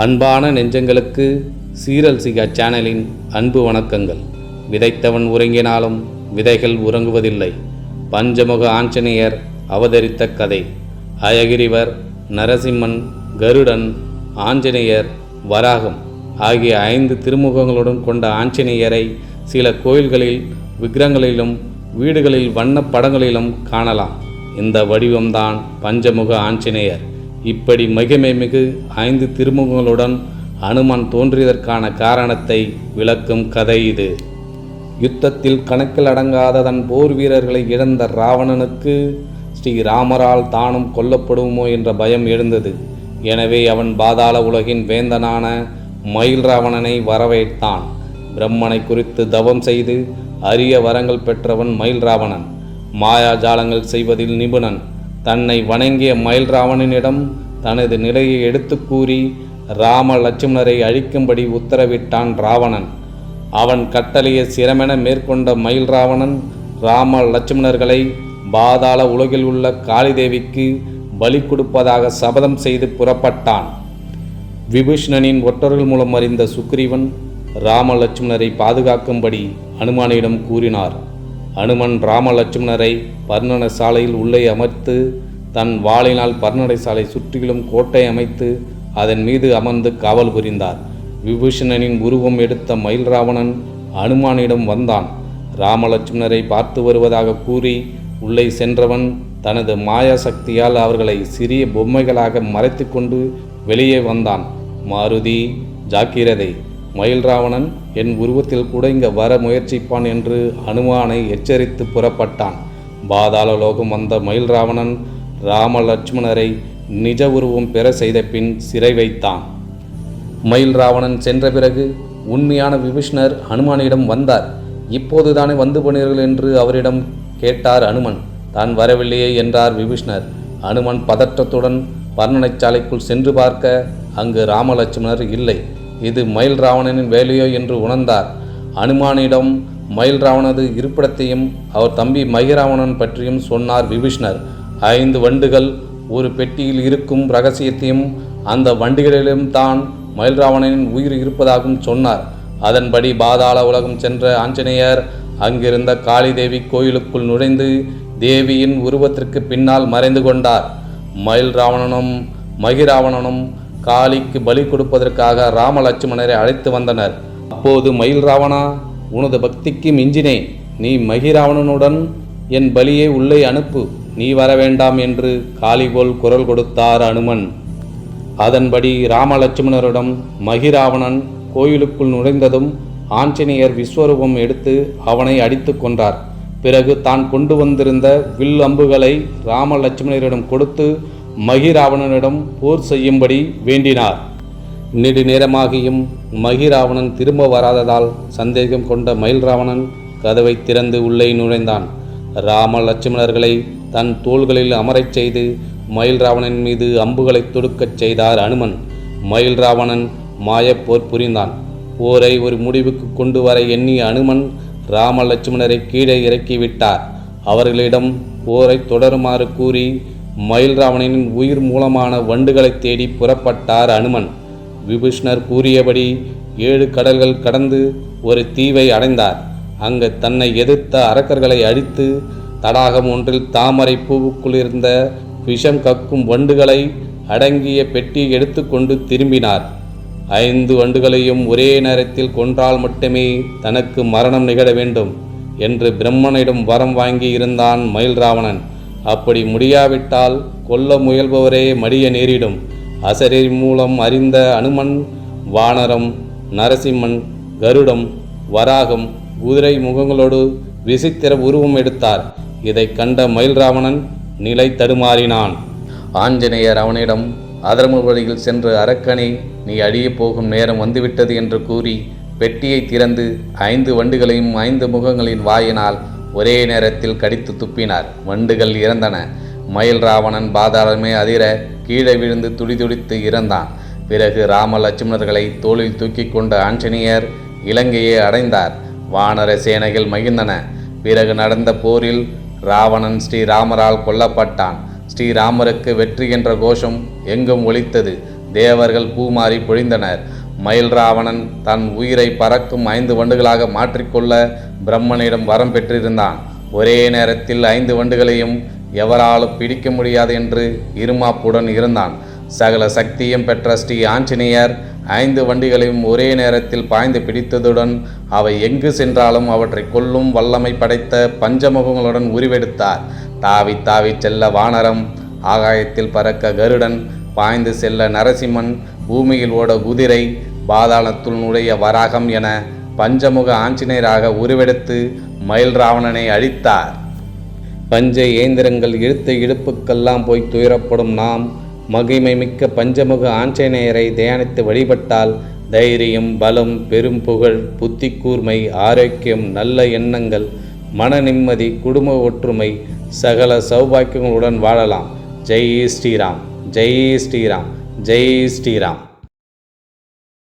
அன்பான நெஞ்சங்களுக்கு சீரல் சிகா சேனலின் அன்பு வணக்கங்கள். விதைத்தவன் உறங்கினாலும் விதைகள் உறங்குவதில்லை. பஞ்சமுக ஆஞ்சநேயர் அவதரித்த கதை. அயகிரிவர் நரசிம்மன் கருடன் ஆஞ்சநேயர் வராகம் ஆகிய ஐந்து திருமுகங்களுடன் கொண்ட ஆஞ்சநேயரை சில கோயில்களில் விக்கிரங்களிலும் வீடுகளில் வண்ணப் படங்களிலும் காணலாம். இந்த வடிவம்தான் பஞ்சமுக ஆஞ்சநேயர். இப்படி மகிமை மிகு ஐந்து திருமுகங்களுடன் அனுமன் தோன்றியதற்கான காரணத்தை விளக்கும் கதை இது. யுத்தத்தில் கணக்கில் அடங்காத தன் போர் வீரர்களை இழந்த ராவணனுக்கு ஸ்ரீராமரால் தானும் கொல்லப்படுமோ என்ற பயம் எழுந்தது. எனவே அவன் பாதாள உலகின் வேந்தனான மயில் ராவணனை வரவேற்றான். பிரம்மனை குறித்து தவம் செய்து அரிய வரங்கள் பெற்றவன் மயில் ராவணன். மாயாஜாலங்கள் செய்வதில் நிபுணன். தன்னை வணங்கிய மயில் ராவணனிடம் தனது நிலையை எடுத்துக் கூறி ராம லட்சுமணரை அழிக்கும்படி உத்தரவிட்டான் ராவணன். அவன் கட்டளையை சிரமென மேற்கொண்ட மயில் ராவணன் ராம லட்சுமணர்களை பாதாள உலகில் உள்ள காளிதேவிக்கு பலி கொடுப்பதாக சபதம் செய்து புறப்பட்டான். விபீஷ்ணனின் ஒற்றர்கள் மூலம் அறிந்த சுக்ரீவன் ராம லட்சுமணரை பாதுகாக்கும்படி அனுமானிடம் கூறினார். அனுமன் ராமலட்சுமணரை பர்ணன சாலையில் உள்ளே அமர்த்து தன் வாளினால் பர்ணடை சாலை சுற்றிலும் கோட்டை அமைத்து அதன் மீது அமர்ந்து காவல் புரிந்தார். விபூஷணனின் உருவம் எடுத்த மயில் ராவணன் அனுமானிடம் வந்தான். ராமலட்சுமணரை பார்த்து வருவதாக கூறி உள்ளே சென்றவன் தனது மாயா சக்தியால் அவர்களை சிறிய பொம்மைகளாக மறைத்து கொண்டு வெளியே வந்தான். மாருதி ஜாக்கிரதை. மயில் ராவணன் என் உருவத்தில் கூட இங்கே வர முயற்சிப்பான் என்று அனுமானை எச்சரித்து புறப்பட்டான். பாதாள லோகம் வந்த மயில் ராவணன் ராம லட்சுமணரை நிஜ உருவம் பெற செய்த பின் சிறை வைத்தான். மயில் ராவணன் சென்ற பிறகு உண்மையான விபீஷ்ணர் அனுமானிடம் வந்தார். இப்போதுதானே வந்து போனீர்கள் என்று அவரிடம் கேட்டார் அனுமன். தான் வரவில்லையே என்றார் விபீஷ்ணர். அனுமன் பதற்றத்துடன் வர்ணனைச்சாலைக்குள் சென்று பார்க்க அங்கு ராமலட்சுமணர் இல்லை. இது மயில் ராவணனின் வேலையோ என்று உணர்ந்தார். அனுமானிடம் மயில் ராவணது இருப்பிடத்தையும் அவர் தம்பி மகிராவணன் பற்றியும் சொன்னார் விபீஷ்ணர். ஐந்து வண்டுகள் ஒரு பெட்டியில் இருக்கும் ரகசியத்தையும் அந்த வண்டிகளிலும் தான் மயில் ராவணனின் உயிர் இருப்பதாகவும் சொன்னார். அதன்படி பாதாள உலகம் சென்ற ஆஞ்சநேயர் அங்கிருந்த காளி தேவி கோயிலுக்குள் நுழைந்து தேவியின் உருவத்திற்கு பின்னால் மறைந்து கொண்டார். மயில் ராவணனும் மகிராவணனும் காளிக்கு பலி கொடுப்பதற்காக ராமலட்சுமணரை அழைத்து வந்தனர். அப்போது மயில் ராவணா உனது பக்திக்கு மிஞ்சினே நீ மகிராவணனுடன் என் பலியை உள்ளே அனுப்பு. நீ வர வேண்டாம் என்று காளி போல் குரல் கொடுத்தார் அனுமன். அதன்படி ராமலட்சுமணரிடம் மகிராவணன் கோயிலுக்குள் நுழைந்ததும் ஆஞ்சநேயர் விஸ்வரூபம் எடுத்து அவனை அடித்து கொன்றார். பிறகு தான் கொண்டு வந்திருந்த வில் அம்புகளை ராமலட்சுமணரிடம் கொடுத்து மகிராவணனிடம் போர் செய்யும்படி வேண்டினார். நெடு நேரமாகியும் மகிராவணன் திரும்ப வராததால் சந்தேகம் கொண்ட மயில் ராவணன் கதவை திறந்து உள்ளே நுழைந்தான். ராம லட்சுமணர்களை தன் தோள்களில் அமரச் செய்து மயில் ராவணன் மீது அம்புகளை தொடுக்கச் செய்தார் அனுமன். மயில் ராவணன் மாயப்போர் புரிந்தான். போரை ஒரு முடிவுக்கு கொண்டு வர எண்ணிய அனுமன் ராம லட்சுமணரை கீழே இறக்கிவிட்டார் அவர்களிடம் போரை தொடருமாறு கூறி மயில் ராவணனின் உயிர் மூலமான வண்டுகளை தேடி புறப்பட்டார் அனுமன். விபீஷ்ணர் கூறியபடி ஏழு கடல்கள் கடந்து ஒரு தீவை அடைந்தார். அங்கு தன்னை எதிர்த்த அரக்கர்களை அழித்து தடாகம் ஒன்றில் தாமரை பூவுக்குள் இருந்த விஷம் கக்கும் வண்டுகளை அடங்கிய பெட்டி எடுத்துக்கொண்டு திரும்பினார். ஐந்து வண்டுகளையும் ஒரே நேரத்தில் கொன்றால் மட்டுமே தனக்கு மரணம் நிகழ வேண்டும் என்று பிரம்மனிடம் வரம் வாங்கி இருந்தான் மயில் ராவணன் அப்படி முடியாவிட்டால் கொல்ல முயல்பவரே மடிய நேரிடும். அசரீர் மூலம் அறிந்த அனுமன் வானரம் நரசிம்மன் கருடம் வராகம் குதிரை முகங்களோடு விசித்திர உருவம் எடுத்தார். இதை கண்ட மயில் ராவணன் நிலை தடுமாறினான். ஆஞ்சநேயர் அவனிடம் அதர்ம வழியில் சென்று அரக்கனை நீ அழியப் போகும் நேரம் வந்துவிட்டது என்று கூறி பெட்டியை திறந்து ஐந்து வண்டுகளையும் ஐந்து முகங்களின் வாயினால் ஒரே நேரத்தில் கடித்து துப்பினார். வண்டுகள் இறந்தன. மயில் ராவணன் பாதாளமே அதிர கீழே விழுந்து துடிதுடித்து இறந்தான். பிறகு ராம லட்சுமணர்களை தோளில் தூக்கி கொண்ட ஆஞ்சநேயர் இலங்கையை அடைந்தார். வானர சேனைகள் மகிழ்ந்தன. பிறகு நடந்த போரில் ராவணன் ஸ்ரீராமரால் கொல்லப்பட்டான். ஸ்ரீராமருக்கு வெற்றி என்ற கோஷம் எங்கும் ஒலித்தது. தேவர்கள் பூமாறி பொழிந்தனர். மயில் ராவணன் தன் உயிரை பறக்கும் ஐந்து வண்டுகளாக மாற்றிக்கொள்ள பிரம்மனிடம் வரம் பெற்றிருந்தான். ஒரே நேரத்தில் ஐந்து வண்டுகளையும் எவராலும் பிடிக்க முடியாது என்று இருமாப்புடன் இருந்தான். சகல சக்தியும் பெற்ற ஸ்ரீ ஆஞ்சநேயர் ஐந்து வண்டிகளையும் ஒரே நேரத்தில் பாய்ந்து பிடித்ததுடன் அவை எங்கு சென்றாலும் அவற்றை கொல்லும் வல்லமை படைத்த பஞ்சமுகங்களுடன் உருவெடுத்தார். தாவி தாவி செல்ல வானரம் ஆகாயத்தில் பறக்க கருடன் பாய்ந்து செல்ல நரசிம்மன் பூமியில் ஓட குதிரை பாதாளத்துள் நுழைய வராகம் என பஞ்சமுக ஆஞ்சநேயராக உருவெடுத்து மயில் ராவணனை அழித்தார். பஞ்ச இயந்திரங்கள் இழுத்த இடுப்புக்கெல்லாம் போய் துயரப்படும் நாம் மகிமை மிக்க பஞ்சமுக ஆஞ்சநேயரை தியானித்து வழிபட்டால் தைரியம் பலம் பெரும் புகழ் புத்தி கூர்மை ஆரோக்கியம் நல்ல எண்ணங்கள் மன நிம்மதி குடும்ப ஒற்றுமை சகல சௌபாக்கியங்களுடன் வாழலாம். ஜெய் ஸ்ரீராம் ஜெய் ஸ்ரீராம் ஜெய் ஸ்ரீராம்.